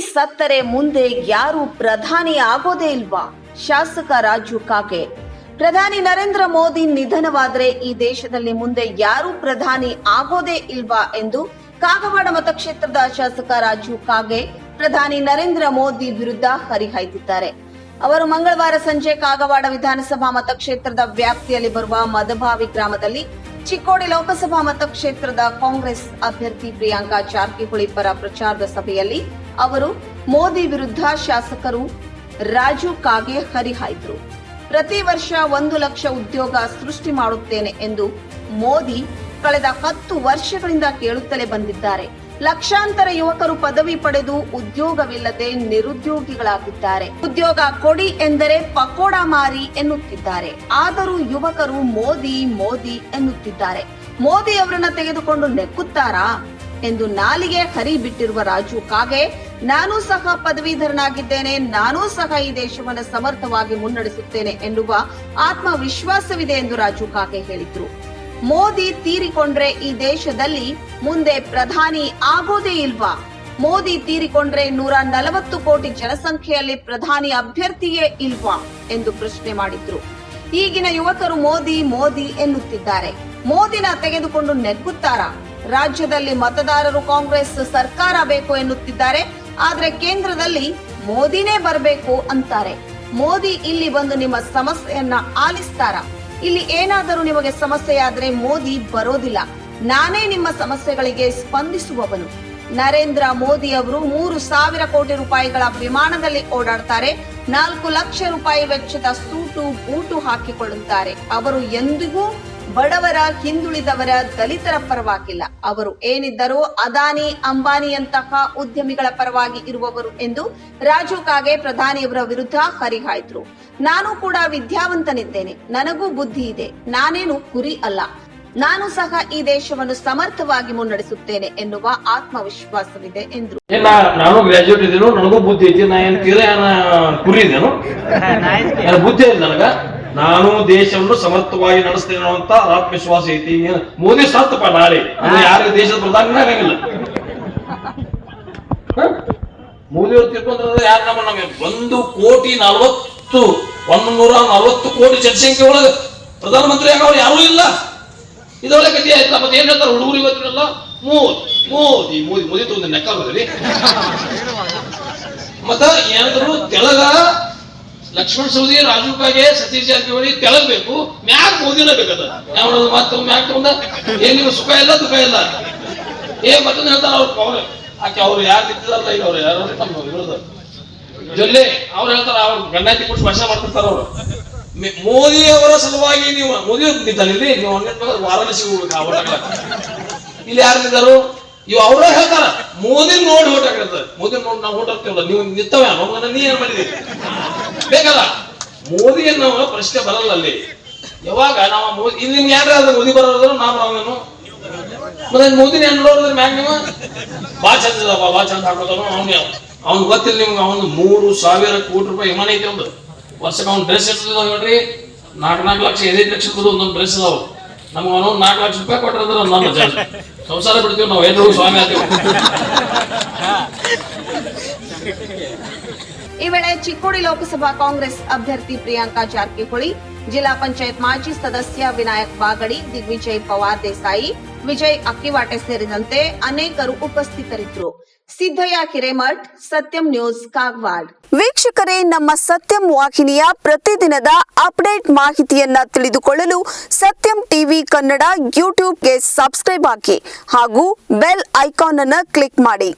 ಸತ್ತರೆ ಮುಂದೆ ಯಾರು ಪ್ರಧಾನಿ ಆಗೋದೇ ಇಲ್ವಾ? ಶಾಸಕ ರಾಜು ಕಾಗೆ. ಪ್ರಧಾನಿ ನರೇಂದ್ರ ಮೋದಿ ನಿಧನವಾದರೆ ಈ ದೇಶದಲ್ಲಿ ಮುಂದೆ ಯಾರು ಪ್ರಧಾನಿ ಆಗೋದೇ ಇಲ್ವಾ ಎಂದು ಕಾಗವಾಡ ಮತಕ್ಷೇತ್ರದ ಶಾಸಕ ರಾಜು ಕಾಗೆ ಪ್ರಧಾನಿ ನರೇಂದ್ರ ಮೋದಿ ವಿರುದ್ಧ ಹರಿಹಾಯ್ದಿದ್ದಾರೆ. ಅವರು ಮಂಗಳವಾರ ಸಂಜೆ ಕಾಗವಾಡ ವಿಧಾನಸಭಾ ಮತಕ್ಷೇತ್ರದ ವ್ಯಾಪ್ತಿಯಲ್ಲಿ ಬರುವ ಮದಭಾವಿ ಗ್ರಾಮದಲ್ಲಿ ಚಿಕ್ಕೋಡಿ ಲೋಕಸಭಾ ಮತಕ್ಷೇತ್ರದ ಕಾಂಗ್ರೆಸ್ ಅಭ್ಯರ್ಥಿ ಪ್ರಿಯಾಂಕಾ ಜಾರಕಿಹೊಳಿ ಪರ ಪ್ರಚಾರದ ಸಭೆಯಲ್ಲಿ ಅವರು ಮೋದಿ ವಿರುದ್ಧ ಶಾಸಕರು ರಾಜು ಕಾಗೆ ಹರಿಹಾಯ್ದರು. ಪ್ರತಿ ವರ್ಷ ಒಂದು ಲಕ್ಷ ಉದ್ಯೋಗ ಸೃಷ್ಟಿ ಮಾಡುತ್ತೇನೆ ಎಂದು ಮೋದಿ ಕಳೆದ ಹತ್ತು ವರ್ಷಗಳಿಂದ ಕೇಳುತ್ತಲೇ ಬಂದಿದ್ದಾರೆ. ಲಕ್ಷಾಂತರ ಯುವಕರು ಪದವಿ ಪಡೆದು ಉದ್ಯೋಗವಿಲ್ಲದೆ ನಿರುದ್ಯೋಗಿಗಳಾಗಿದ್ದಾರೆ. ಉದ್ಯೋಗ ಕೊಡಿ ಎಂದರೆ ಪಕೋಡ ಮಾರಿ ಎನ್ನುತ್ತಿದ್ದಾರೆ. ಆದರೂ ಯುವಕರು ಮೋದಿ ಮೋದಿ ಎನ್ನುತ್ತಿದ್ದಾರೆ. ಮೋದಿ ಅವರನ್ನ ತೆಗೆದುಕೊಂಡು ನೆಕ್ಕುತ್ತಾರಾ ಎಂದು ನಾಲಿಗೆ ಹರಿ ಬಿಟ್ಟಿರುವ ರಾಜು ಕಾಗೆ, ನಾನು ಸಹ ಪದವೀಧರನಾಗಿದ್ದೇನೆ, ನಾನು ಸಹ ಈ ದೇಶವನ್ನು ಸಮರ್ಥವಾಗಿ ಮುನ್ನಡೆಸುತ್ತೇನೆ ಎನ್ನುವ ಆತ್ಮವಿಶ್ವಾಸವಿದೆ ಎಂದು ರಾಜು ಕಾಗೆ ಹೇಳಿದ್ರು. ಮೋದಿ ತೀರಿಕೊಂಡ್ರೆ ಈ ದೇಶದಲ್ಲಿ ಮುಂದೆ ಪ್ರಧಾನಿ ಆಗೋದೇ ಇಲ್ವಾ? ಮೋದಿ ತೀರಿಕೊಂಡ್ರೆ ನೂರ ನಲವತ್ತು ಕೋಟಿ ಜನಸಂಖ್ಯೆಯಲ್ಲಿ ಪ್ರಧಾನಿ ಅಭ್ಯರ್ಥಿಯೇ ಇಲ್ವಾ? ಎಂದು ಪ್ರಶ್ನೆ ಮಾಡಿದ್ರು. ಈಗಿನ ಯುವಕರು ಮೋದಿ ಮೋದಿ ಎನ್ನುತ್ತಿದ್ದಾರೆ. ಮೋದಿನ ತೆಗೆದುಕೊಂಡು ನೆಗ್ಗುತ್ತಾರಾ? ರಾಜ್ಯದಲ್ಲಿ ಮತದಾರರು ಕಾಂಗ್ರೆಸ್ ಸರ್ಕಾರ ಬೇಕು ಎನ್ನುತ್ತಿದ್ದಾರೆ. ಆದ್ರೆ ಕೇಂದ್ರದಲ್ಲಿ ಮೋದಿನೇ ಬರಬೇಕು ಅಂತಾರೆ. ಮೋದಿ ಇಲ್ಲಿ ಬಂದು ನಿಮ್ಮ ಸಮಸ್ಯೆಯನ್ನ ಆಲಿಸ್ತಾರ? ಇಲ್ಲಿ ಏನಾದರೂ ನಿಮಗೆ ಸಮಸ್ಯೆಯಾದರೆ ಮೋದಿ ಬರೋದಿಲ್ಲ. ನಾನೇ ನಿಮ್ಮ ಸಮಸ್ಯೆಗಳಿಗೆ ಸ್ಪಂದಿಸುವವನು. ನರೇಂದ್ರ ಮೋದಿ ಅವರು ಮೂರು ಸಾವಿರ ಕೋಟಿ ರೂಪಾಯಿಗಳ ವಿಮಾನದಲ್ಲಿ ಓಡಾಡ್ತಾರೆ. ನಾಲ್ಕು ಲಕ್ಷ ರೂಪಾಯಿ ವೆಚ್ಚದ ಸೂಟು ಬೂಟು ಹಾಕಿಕೊಳ್ಳುತ್ತಾರೆ. ಅವರು ಎಂದಿಗೂ ಬಡವರ ಹಿಂದುಳಿದವರ ದಲಿತರ ಪರವಾಗಿಲ್ಲ. ಅವರು ಏನಿದ್ದರೂ ಅದಾನಿ ಅಂಬಾನಿಯಂತಹ ಉದ್ಯಮಿಗಳ ಪರವಾಗಿ ಇರುವವರು ಎಂದು ರಾಜು ಕಾಗೆ ಪ್ರಧಾನಿಯವರ ವಿರುದ್ಧ ಹರಿಹಾಯ್ದ್ರು. ನಾನು ಕೂಡ ವಿದ್ಯಾವಂತನಿದ್ದೇನೆ. ನನಗೂ ಬುದ್ಧಿ ಇದೆ. ನಾನೇನು ಕುರಿ ಅಲ್ಲ. ನಾನು ಸಹ ಈ ದೇಶವನ್ನು ಸಮರ್ಥವಾಗಿ ಮುನ್ನಡೆಸುತ್ತೇನೆ ಎನ್ನುವ ಆತ್ಮವಿಶ್ವಾಸವಿದೆ ಎಂದರು. ನಾನು ಗ್ರಾಜುಯೇಟ್ ಇದ್ದೀನಿ ನನಗೂ ಬುದ್ಧಿ ಐತಿ. ನಾ ಏನ್ ತೀರ ಏನ ಕುರಿ ಇದೇನು ಬುದ್ಧಿ ಐತಿ ನನಗ. ನಾನು ದೇಶವನ್ನು ಸಮರ್ಥವಾಗಿ ನಡೆಸ್ತೇನೆ ಅಂತ ಆತ್ಮವಿಶ್ವಾಸ ಐತಿ. ಮೋದಿ ಸತ್ತಪ್ಪ ನಾಳೆ. ಅಂದ್ರೆ ಯಾರಿಗೂ ದೇಶದ ಪ್ರಧಾನಿ ಆಗಂಗಿಲ್ಲ? ಮೋದಿ ಅವ್ರು ತಿಳ್ಕೊಂಡ್ರೆ ಯಾರು ನಮ್ಮ ನಮಗೆ ಒಂದು ಕೋಟಿ ನಲವತ್ತು ಒಂದು ನೂರ ನಲವತ್ತು ಕೋಟಿ ಜನಸಂಖ್ಯೆ ಒಳಗೆ ಪ್ರಧಾನಮಂತ್ರಿ ಆಗವ್ರು ಯಾರೂ ಇಲ್ಲ. ಇದೊಳ್ಳೆ ಕಥೆ ಆಯ್ತಲ್ಲ ಮತ್ತೆ ಏನ್ ಹೇಳ್ತಾರೆ ಹುಡುಗರು ಇವತ್ತಿನಲ್ಲ ಮೋದಿ ಮೋದಿ ಮೋದಿ ಮೋದಿ ತಗೊಂಡು ನೆಕ್ಕ ಮತ್ತ ಏನಾದ್ರು ತೆಲಗ ಲಕ್ಷ್ಮಣ್ ಸೌದಿ ಬಗ್ಗೆ ಸತೀಶ್ ಜಾರಕಿಹೊಳಿ ತೆಲಗ್ ಬೇಕು. ಮ್ಯಾಕ್ ಮೋದಿನ ಬೇಕದ? ಯಾವ ಮತ್ತೆ ಮ್ಯಾಕ್ ತಗೊಂಡ, ಏನ್ ನೀವು ಸುಖ ಇಲ್ಲ, ದುಃಖ ಇಲ್ಲ? ಏ ಮತ್ತೊಂದು ಹೇಳ್ತಾರ ಅವ್ರ ಅವ್ರ. ಆಕೆ ಅವ್ರು ಯಾರು ನಿಂತಿದಾರಲ್ಲ ಈಗ ಅವ್ರು ಯಾರು ತಮ್ಮ ಜೊಲ್ಲೆ, ಅವ್ರು ಹೇಳ್ತಾರ, ಅವ್ರು ಗಂಡಾತಿ ಕೊಟ್ಟು ಭಾಷಣ ಮಾಡ್ತಿರ್ತಾರ ಅವ್ರು. ಮೋದಿ ಅವರ ಸಲುವಾಗಿ ನೀವು, ಮೋದಿ ನಿಂತಾನೆ ಇಲ್ಲಿ, ನೀವು ವಾರಾಣಸಿ ಹೋಗ್ಬೇಕು ಇಲ್ಲಿ ಯಾರು ನಿಂತಾರು ಇವ್ ಅವ್ರ ಹೇಳ್ತಾರ. ಮೋದಿ ನೋಡಿ ಹಾಕಿರ್ತಾರೆ ಮೋದಿ ನೋಡಿ, ನಾವು ಹಾಕ್ತೀವಲ್ಲ, ನೀವು ನಿಂತವ ನನ್ನ ನೀ ಏನ್ ಮಾಡಿದಿ? ಬೇಕಲ್ಲ? ಮೋದಿಯನ್ನು ಅನ್ನೋ ಪ್ರಶ್ನೆ ಬರಲ್ಲ ಅಲ್ಲಿ. ಯಾವಾಗ ನಾವು ಮೋದಿ ಇಲ್ಲಿ ನಿಮ್ಗೆ ಯಾರು ಮೋದಿ ಬರೋದ್ರು ನಾವು ಅವನು ಮತ್ತೆ ಮೋದಿನ ನೋಡಿದ್ರೆ ಮ್ಯಾಗ ನೀವು? ಬಾ ಚಂದ ಬಾ ಚಂದ ಹಾಕೋತಾನು ಅವ್ನು ಅವ್ನು ಗೊತ್ತಿಲ್ಲ ನಿಮ್ಗೆ, ಅವನು ಮೂರು ಸಾವಿರ ಕೋಟಿ ರೂಪಾಯಿ ವಿಮಾನ ಐತಿ ಒಂದು ವರ್ಷಕ್ಕೆ ಅವ್ನು ಡ್ರೆಸ್ ಇರ್ತದ ನೋಡ್ರಿ. ನಾಲ್ಕು ನಾಲ್ಕು ಲಕ್ಷ, ಐದೈದು ಲಕ್ಷ ಕೊಡು, ಒಂದೊಂದು ಡ್ರೆಸ್ ಅದಾವ ನಮ್ಗೆ ಅವನು ನಾಲ್ಕು ಲಕ್ಷ ರೂಪಾಯಿ ಕೊಟ್ಟರೆ ನಮ್ಮ ಜನ. ಸಂಸಾರ ಬಿಡ್ತೀವಿ ನಾವು ಎಲ್ಲರೂ ಸ್ವಾಮಿ ಆಗ್ತೀವಿ. ಈ ವೇಳೆ ಚಿಕ್ಕೋಡಿ ಲೋಕಸಭಾ ಕಾಂಗ್ರೆಸ್ ಅಭ್ಯರ್ಥಿ ಪ್ರಿಯಾಂಕಾ ಜಾರಕಿಹೊಳಿ, ಜಿಲ್ಲಾ ಪಂಚಾಯತ್ ಮಾಜಿ ಸದಸ್ಯ ವಿನಾಯಕ್ ಬಾಗಡಿ, ದಿಗ್ವಿಜಯ್ ಪವಾರ್ ದೇಸಾಯಿ, ವಿಜಯ್ ಅಕ್ಕಿವಾಟೆ ಸೇರಿದಂತೆ ಅನೇಕರು ಉಪಸ್ಥಿತರಿದ್ದರು. ಸಿದ್ದಯ್ಯ ಹಿರೇಮಠ್, ಸತ್ಯಂ ನ್ಯೂಸ್, ಕಾಗವಾಡ್. ವೀಕ್ಷಕರೇ, ನಮ್ಮ ಸತ್ಯಂ ವಾಹಿನಿಯ ಪ್ರತಿದಿನದ ಅಪ್ಡೇಟ್ ಮಾಹಿತಿಯನ್ನ ತಿಳಿದುಕೊಳ್ಳಲು ಸತ್ಯಂ ಟಿವಿ ಕನ್ನಡ ಯೂಟ್ಯೂಬ್ಗೆ ಸಬ್ಸ್ಕ್ರೈಬ್ ಹಾಕಿ ಹಾಗೂ ಬೆಲ್ ಐಕಾನ್ ಅನ್ನು ಕ್ಲಿಕ್ ಮಾಡಿ.